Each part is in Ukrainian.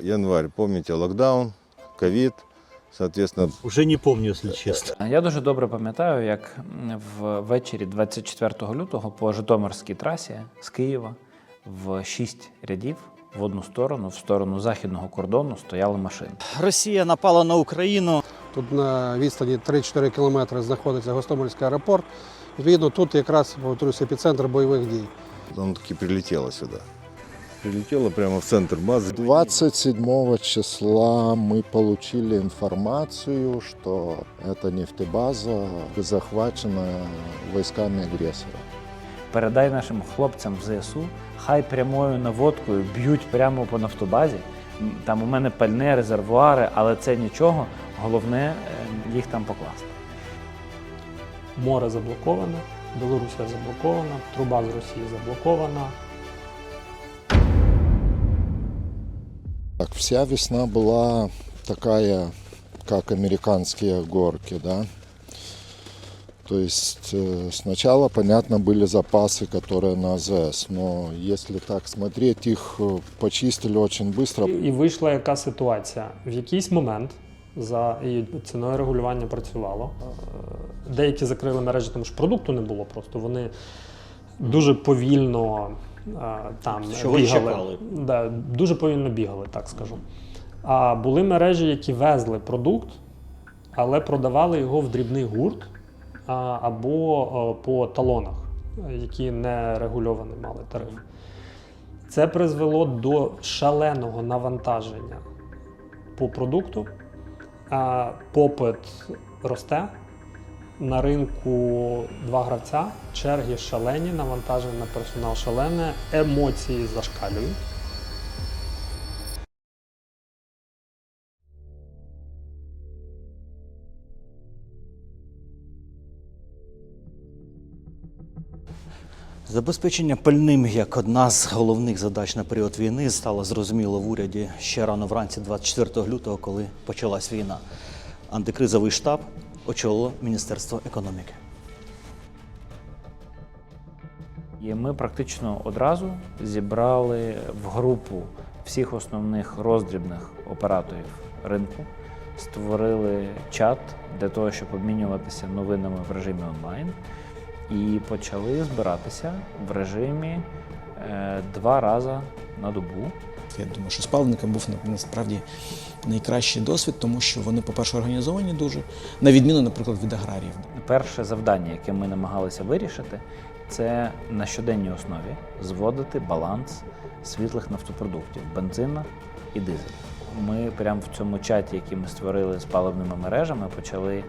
январь, помните, локдаун, ковид, соответственно, Уже не помню, если честно. Я дуже добре пам'ятаю, як ввечері 24 лютого по Житомирській трасі з Києва в шість рядів в одну сторону, в сторону західного кордону, стояли машини. Росія напала на Україну. Тут на відстані 3-4 кілометри знаходиться Гостомельський аеропорт. Відповідно, тут якраз повторюсь, епіцентр бойових дій. он таки прилетело сюда Прилетело прямо в центр базы. 27 числа мы получили информацию, что эта нефтебаза захвачена войсками агрессора. Передай нашим хлопцям в ЗСУ, хай прямою наводкою б'ють прямо по нафтобазі. М, Там у мене пальне, резервуари, але це нічого. Головне е, їх там покласти. Море заблоковане, Білорусія заблокована, труба з Росії заблокована. Так, вся весна была такая, как американские горки, да. То есть э, сначала, понятно, были запасы, которые на АЗС, но если так смотреть, их э, почистили очень быстро. І вийшла яка ситуація. В якийсь момент за і ціною регулювання працювало. Е, Деякі закрили мережі, тому що продукту не було просто. Вони дуже повільно е, там Чогось бігали. чекали. Да, дуже повільно бігали, так скажу. А були мережі, які везли продукт, але продавали його в дрібний гурт або по талонах, які не регульований мали тариф. Це призвело до шаленого навантаження по продукту. Попит росте. На ринку два гравця, черги шалені, навантаження на персонал шалене, емоції зашкалюють. Забезпечення пальним як одна з головних задач на період війни стало зрозуміло в уряді ще рано вранці 24 лютого, коли почалась війна. Антикризовий штаб очолило Міністерство економіки. І ми практично одразу зібрали в групу всіх основних роздрібних операторів ринку, створили чат для того, щоб обмінюватися новинами в режимі онлайн, і почали збиратися в режимі е, два рази на добу. Я думаю, що з паливником був на- насправді найкращий досвід, тому що вони, по-перше, організовані дуже, на відміну, наприклад, від аграріїв. Перше завдання, яке ми намагалися вирішити, це на щоденній основі зводити баланс світлих нафтопродуктів бензина і дизель. Ми прямо в цьому чаті, який ми створили з паливними мережами, почали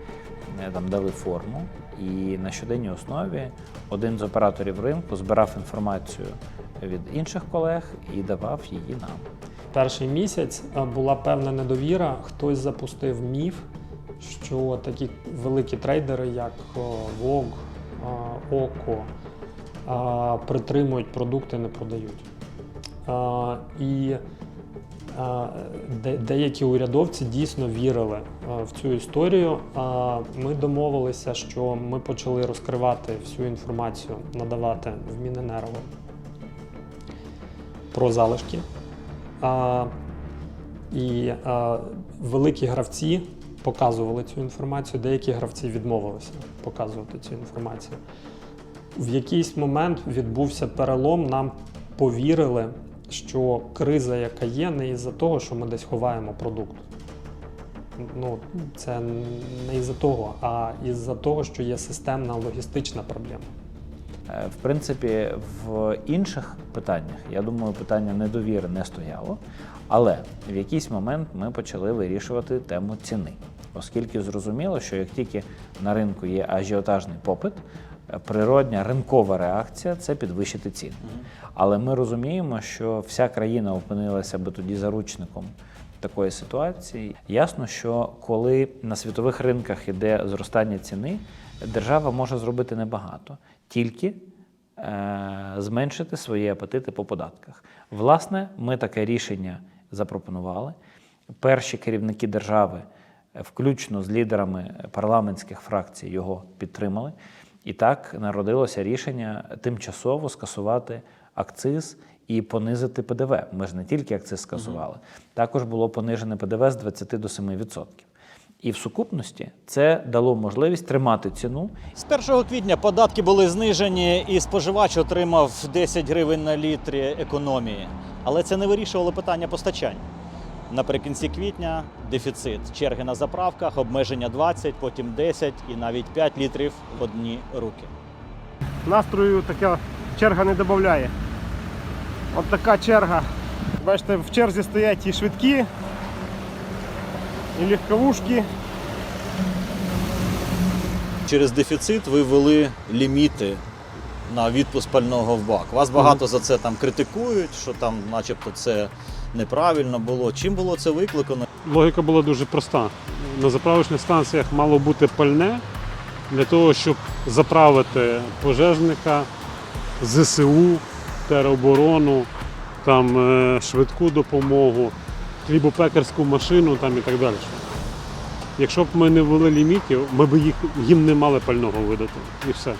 там дали форму, і на щоденній основі один з операторів ринку збирав інформацію від інших колег і давав її нам. Перший місяць е, була певна недовіра. Хтось запустив міф, що такі великі трейдери, як е, Vogue, е, Око, е, притримують продукти, не продають. Е, І е, деякі урядовці дійсно вірили е, в цю історію. Ми домовилися, що ми почали розкривати всю інформацію, надавати в Міненерго про залишки. І великі гравці показували цю інформацію, деякі гравці відмовилися показувати цю інформацію. В якийсь момент відбувся перелом, нам повірили, що криза, яка є, не із-за того, що ми десь ховаємо продукт. Ну, це не із-за того, а із-за того, що є системна логістична проблема. Е, В принципі, в інших питаннях, я думаю, питання недовіри не стояло, але в якийсь момент ми почали вирішувати тему ціни, оскільки зрозуміло, що як тільки на ринку є ажіотажний попит, природня ринкова реакція це підвищити ціни. Але ми розуміємо, що вся країна опинилася би тоді заручником такої ситуації. Ясно, що коли на світових ринках іде зростання ціни, держава може зробити небагато, тільки е, зменшити свої апетити по податках. Власне, ми таке рішення запропонували. Перші керівники держави, е, включно з лідерами парламентських фракцій, його підтримали. І так народилося рішення тимчасово скасувати акциз і понизити ПДВ. Ми ж не тільки акциз скасували, також було понижене ПДВ з 20 до 7%. І в сукупності це дало можливість тримати ціну З 1 квітня податки були знижені, і споживач отримав 10 гривень на літрі економії. Але це не вирішувало питання постачання. Наприкінці квітня дефіцит, черги на заправках, обмеження 20, потім 10 і навіть 5 літрів в одні руки. настрою така черга не додає. От така черга. Бачите, в черзі стоять і швидкі, і легковушки. Через дефіцит ви ввели ліміти на відпуск пального в бак. Вас багато за це там критикують, що там, начебто, це неправильно було. Чим було це викликано? Логіка була дуже проста. На заправочних станціях мало бути пальне для того, щоб заправити пожежника, ЗСУ, тероборону, там, е, швидку допомогу, хлібопекарську машину там, і так далі. Якщо б ми не ввели лімітів, ми б їх, їм не мали пального видати. І все.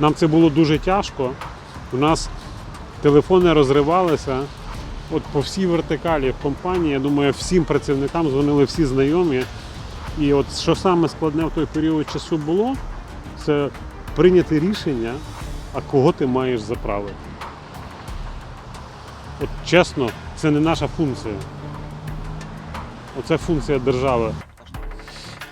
Нам це було дуже тяжко. У нас телефони розривалися. От по всій вертикалі в компанії, я думаю, всім працівникам дзвонили всі знайомі. І от що саме складне в той період часу було, це прийняти рішення, а кого ти маєш заправити. От чесно, це не наша функція. Оце функція держави.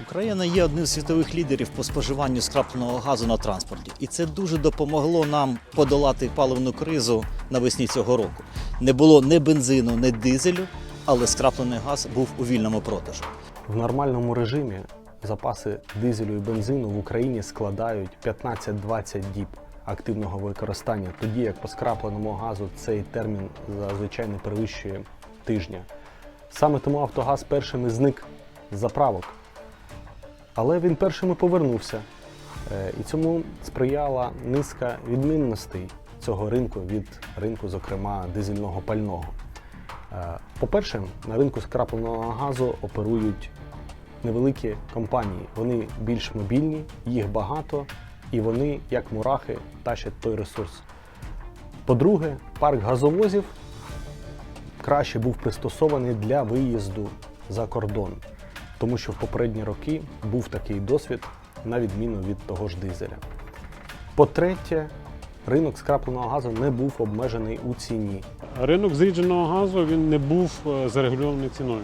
Україна є одним з світових лідерів по споживанню скрапленого газу на транспорті, і це дуже допомогло нам подолати паливну кризу навесні цього року. Не було ні бензину, ні дизелю, але скраплений газ був у вільному продажу. В нормальному режимі запаси дизелю і бензину в Україні складають 15-20 діб активного використання, тоді як по скрапленому газу цей термін зазвичай не перевищує тижня. Саме тому Автогаз першим і зник з заправок. Але він першим і повернувся. Е, І цьому сприяла низка відмінностей цього ринку від ринку, зокрема, дизельного пального. Е, По-перше, на ринку скрапленого газу оперують невеликі компанії. Вони більш мобільні, їх багато, і вони, як мурахи, тащать той ресурс. По-друге, парк газовозів краще був пристосований для виїзду за кордон, тому що в попередні роки був такий досвід, на відміну від того ж дизеля. По-третє, ринок скрапленого газу не був обмежений у ціні. Ринок зрідженого газу він не був е, зарегульований ціною.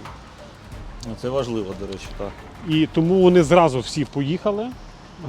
Ну, Це важливо, до речі, так. І тому вони зразу всі поїхали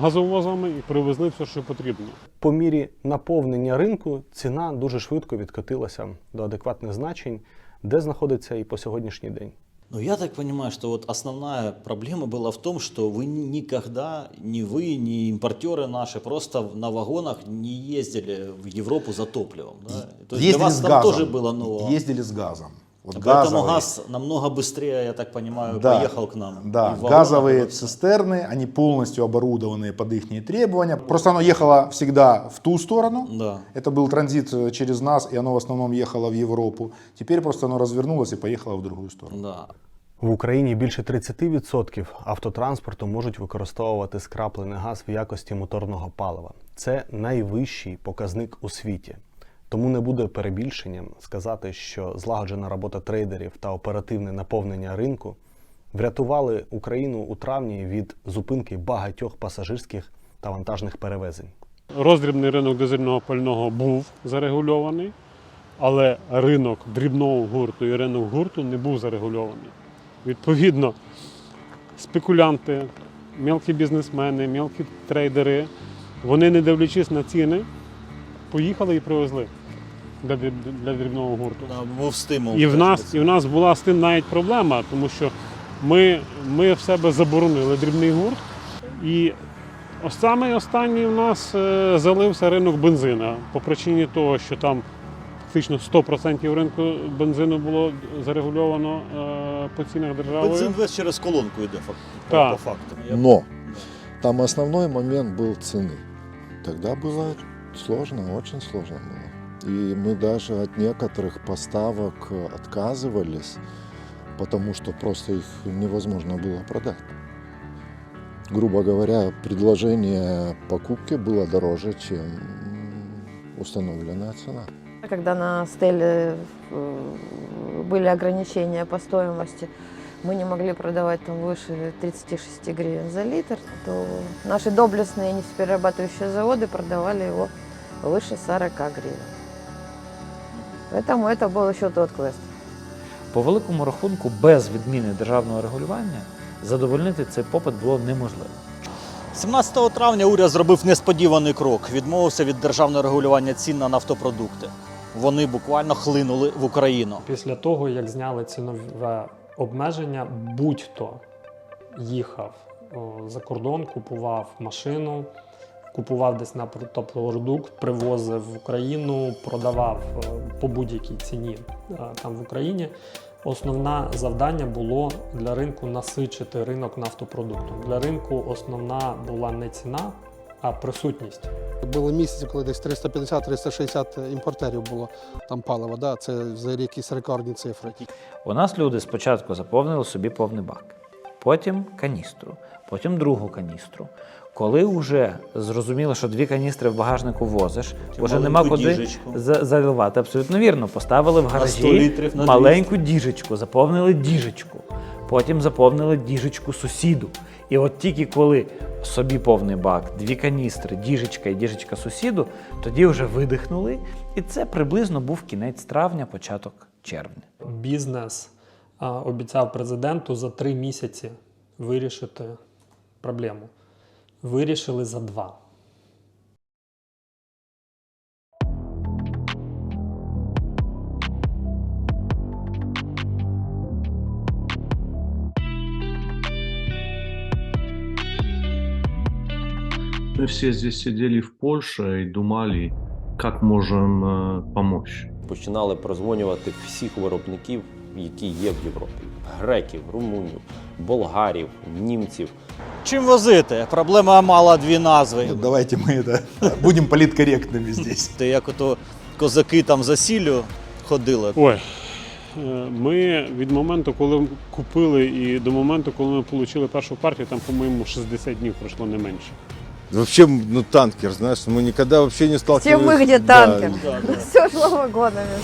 газовозами і привезли все, що потрібно. По мірі наповнення ринку ціна дуже швидко відкотилася до адекватних значень, де знаходиться і по сьогоднішній день. Ну, я так понимаю, что вот основная проблема была в том, что вы никогда, ни вы, ни импортеры наши просто на вагонах не ездили в Европу за топливом. Да? То есть для Ездили вас с там газом. тоже было ново. Ездили с газом. Вот Поэтому газовые. газ намного быстрее, я так понимаю, Да, поехал к нам. Да, И в вагонах газовые это всё. цистерны, они полностью оборудованные под их требования. Просто оно ехало всегда в ту сторону. Да. Это был транзит э, через нас, и оно в основном ехало в Европу. Теперь просто оно развернулось и поехало в другую сторону. Да. В Україні більше 30% автотранспорту можуть використовувати скраплений газ в якості моторного палива. Це найвищий показник у світі. Тому не буде перебільшенням сказати, що злагоджена робота трейдерів та оперативне наповнення ринку врятували Україну у травні від зупинки багатьох пасажирських та вантажних перевезень. Роздрібний ринок дизельного пального був зарегульований, але ринок дрібного гурту і ринок гурту не був зарегульований. Відповідно, спекулянти, мелкі бізнесмени, мелкі трейдери, вони, не дивлячись на ціни, поїхали і привезли для, дріб- для дрібного гурту. Да, був стимул. І в, теж нас, до і цього. в нас була з тим навіть проблема, тому що ми, ми в себе заборонили дрібний гурт. І ось самий останній в нас е, залився ринок бензина по причині того, що там фактично 100% ринку бензину було зарегульовано е, по цінах державою. Бензин весь через колонку йде фак- по, Так. по факту. Я- Но там основной момент был цены. Тогда было сложно, очень сложно было. И мы даже от некоторых поставок отказывались, потому что просто их невозможно было продать. Грубо говоря, предложение покупки было дороже, чем установленная цена. Когда на стеле э, были ограничения по стоимости, мы не могли продавать там выше 36 гривен за литр, то наши доблестные нефтеперерабатывающие заводы продавали его выше 40 гривен. Поэтому это был еще тот квест. По великому рахунку, без відміни державного регулювання задовольнити цей попит було неможливо. 17 травня уряд зробив несподіваний крок. Відмовився від державного регулювання цін на нафтопродукти. Вони буквально хлинули в Україну. Після того, як зняли цінове обмеження, будь-хто їхав о, за кордон, купував машину, купував десь нафтопродукт, привозив в Україну, продавав е, по будь-якій ціні е, там в Україні. Основне завдання було для ринку насичити ринок нафтопродуктом. Для ринку основна була не ціна, а присутність. Були місяці, коли десь 350-360 імпортерів було там палива. Да? Це взагалі якісь рекордні цифри. У нас люди спочатку заповнили собі повний бак, потім каністру, потім другу каністру. Коли вже зрозуміло, що дві каністри в багажнику возиш, вже нема куди за- заливати. Абсолютно вірно. Поставили в 100 гаражі на маленьку діжечку, заповнили діжечку, потім заповнили діжечку сусіду. І от тільки коли собі повний бак, дві каністри, діжечка і діжечка сусіду, тоді вже видихнули. І це приблизно був кінець травня, початок червня. Бізнес обіцяв президенту за три місяці вирішити проблему. Вирішили за два. Мы все здесь сидели в Польше и думали, как можем э, помочь. Починали прозвонювати всіх виробників, які є в Європі: греків, румунів, болгарів, німців. Чим возити? Проблема мала дві назви. Давайте мы это будем политкорректными здесь. Ти як ото козаки там за сіллю ходили. Ой, е, ми від моменту, коли купили, і до моменту, коли ми отримали першу партію, там, по-моєму, 60 днів пройшло не менше. Вообще, ну танкер, знаешь, мы никогда вообще не Все сталкивались. мы где Да, танкер. Все шло вагонами.